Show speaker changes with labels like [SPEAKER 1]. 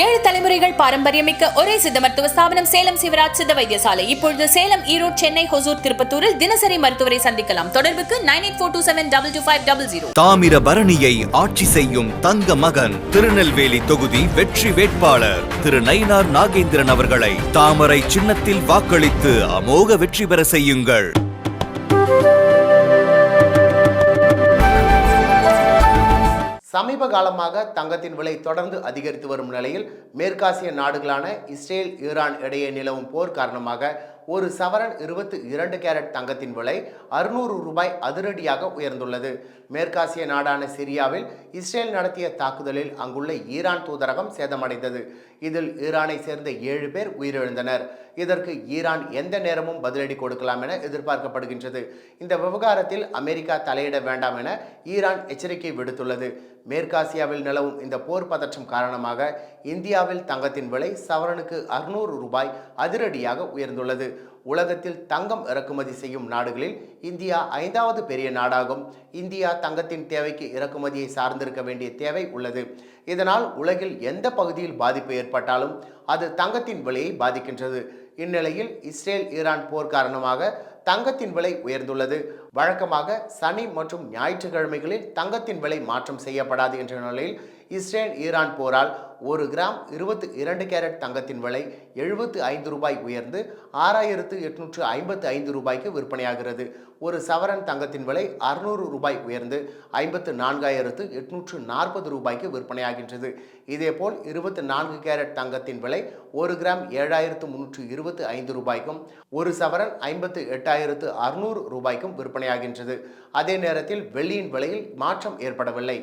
[SPEAKER 1] ஏழு தலைமுறைகள் பாரம்பரியமிக்க ஒரே சித்த மருத்துவ ஸ்தாபனம் சேலம் சிவராஜ் சித்த வைத்தியசாலை. இப்பொழுது சேலம் ஈரோடு சென்னை ஹொசூர் திருப்பத்தூரில் தினசரி மருத்துவரை சந்திக்கலாம். தொடர்புக்கு nine eight four two seven double two five double zero.
[SPEAKER 2] தாமிர பரணியை ஆட்சி செய்யும் தங்க மகன் திருநெல்வேலி தொகுதி வெற்றி வேட்பாளர் திரு நயினார் நாகேந்திரன் அவர்களை தாமரை சின்னத்தில் வாக்களித்து அமோக வெற்றி பெற செய்யுங்கள்.
[SPEAKER 3] சமீப காலமாக தங்கத்தின் விலை தொடர்ந்து அதிகரித்து வரும் நிலையில் மேற்காசிய நாடுகளான இஸ்ரேல் ஈரான் இடையே நிலவும் போர் காரணமாக ஒரு சவரன் இருபத்தி இரண்டு கேரட் தங்கத்தின் விலை அறுநூறு ரூபாய் அதிரடியாக உயர்ந்துள்ளது. மேற்காசிய நாடான சிரியாவில் இஸ்ரேல் நடத்திய தாக்குதலில் அங்குள்ள ஈரான் தூதரகம் சேதமடைந்தது. இதில் ஈரானை சேர்ந்த ஏழு பேர் உயிரிழந்தனர். இதற்கு ஈரான் எந்த நேரமும் பதிலடி கொடுக்கலாம் என எதிர்பார்க்கப்படுகின்றது. இந்த விவகாரத்தில் அமெரிக்கா தலையிட வேண்டாம் என ஈரான் எச்சரிக்கை விடுத்துள்ளது. மேற்காசியாவில் நிலவும் இந்த போர் பதற்றம் காரணமாக இந்தியாவில் தங்கத்தின் விலை சவரனுக்கு அறுநூறு ரூபாய் அதிரடியாக உயர்ந்துள்ளது. உலகத்தில் தங்கம் இறக்குமதி செய்யும் நாடுகளில் இந்தியா ஐந்தாவது பெரிய நாடாகும். இந்தியா தங்கத்தின் தேவைக்கு இறக்குமதியை சார்ந்திருக்க வேண்டிய தேவை உள்ளது. இதனால் உலகில் எந்த பகுதியில் பாதிப்பு ஏற்பட்டாலும் அது தங்கத்தின் விலையை பாதிக்கின்றது. இந்நிலையில் இஸ்ரேல் ஈரான் போர் காரணமாக தங்கத்தின் விலை உயர்ந்துள்ளது. வழக்கமாக சனி மற்றும் ஞாயிற்றுக்கிழமைகளில் தங்கத்தின் விலை மாற்றம் செய்யப்படாது என்ற நிலையில் இஸ்ரேல் ஈரான் போரால் ஒரு கிராம் இருபத்தி இரண்டு கேரட் தங்கத்தின் விலை எழுபத்து ஐந்து ரூபாய் உயர்ந்து ஆறாயிரத்து எட்நூற்று ஐம்பத்து ஐந்து ரூபாய்க்கு விற்பனையாகிறது. ஒரு சவரன் தங்கத்தின் விலை அறுநூறு ரூபாய் உயர்ந்து ஐம்பத்து நான்காயிரத்து எட்நூற்று நாற்பது ரூபாய்க்கு விற்பனையாகின்றது. இதேபோல் இருபத்தி நான்கு கேரட் தங்கத்தின் விலை ஒரு கிராம் ஏழாயிரத்து முன்னூற்று இருபத்து ஐந்து ரூபாய்க்கும் ஒரு சவரன் ஐம்பத்து எட்டாயிரத்து அறுநூறு ரூபாய்க்கும் விற்பனையாகின்றது. அதே நேரத்தில் வெள்ளியின் விலையில் மாற்றம் ஏற்படவில்லை.